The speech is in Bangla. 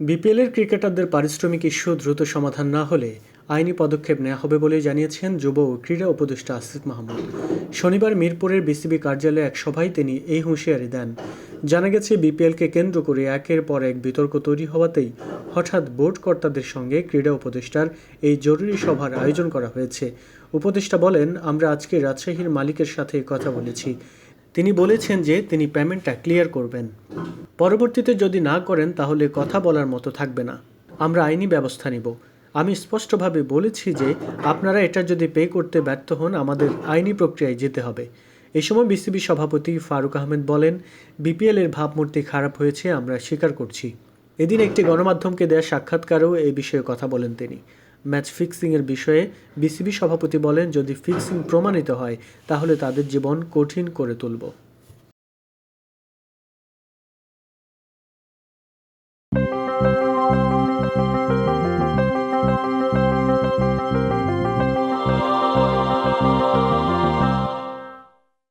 বিপিএলের ক্রিকেটারদের পারিশ্রমিক ইস্যু দ্রুত সমাধান না হলে আইনি পদক্ষেপ নেওয়া হবে বলে জানিয়েছেন যুব ও ক্রীড়া উপদেষ্টা আসিফ মাহমুদ। শনিবার মিরপুরের বিসিবি কার্যালয়ে এক সভায় তিনি এই হুঁশিয়ারি দেন। জানা গেছে বিপিএলকে কেন্দ্র করে একের পর এক বিতর্ক তৈরি হওয়াতেই হঠাৎ বোর্ড কর্তাদের সঙ্গে ক্রীড়া উপদেষ্টার এই জরুরি সভার আয়োজন করা হয়েছে। উপদেষ্টা বলেন, আমরা আজকে রাজশাহীর মালিকের সাথে কথা বলেছি। তিনি বলেছেন যে তিনি পেমেন্টটা ক্লিয়ার করবেন। পরবর্তীতে যদি না করেন, তাহলে কথা বলার মতো থাকবে না। আমরা আইনি ব্যবস্থা নিব। আমি স্পষ্টভাবে বলেছি যে আপনারা এটা যদি পে করতে ব্যর্থ হন, আমাদের আইনি প্রক্রিয়ায় যেতে হবে। এই সময় বিসিবি সভাপতি ফারুক আহমেদ বলেন বিপিএল এর ভাবমূর্তি খারাপ হয়েছে, আমরা স্বীকার করছি। এদিন একটি গণমাধ্যমকে দেওয়া সাক্ষাৎকারেও এই বিষয়ে কথা বলেন তিনি। ম্যাচ ফিক্সিংয়ের বিষয়ে বিসিবি সভাপতি বলেন, যদি ফিক্সিং প্রমাণিত হয়, তাহলে তাদের জীবন কঠিন করে তুলব।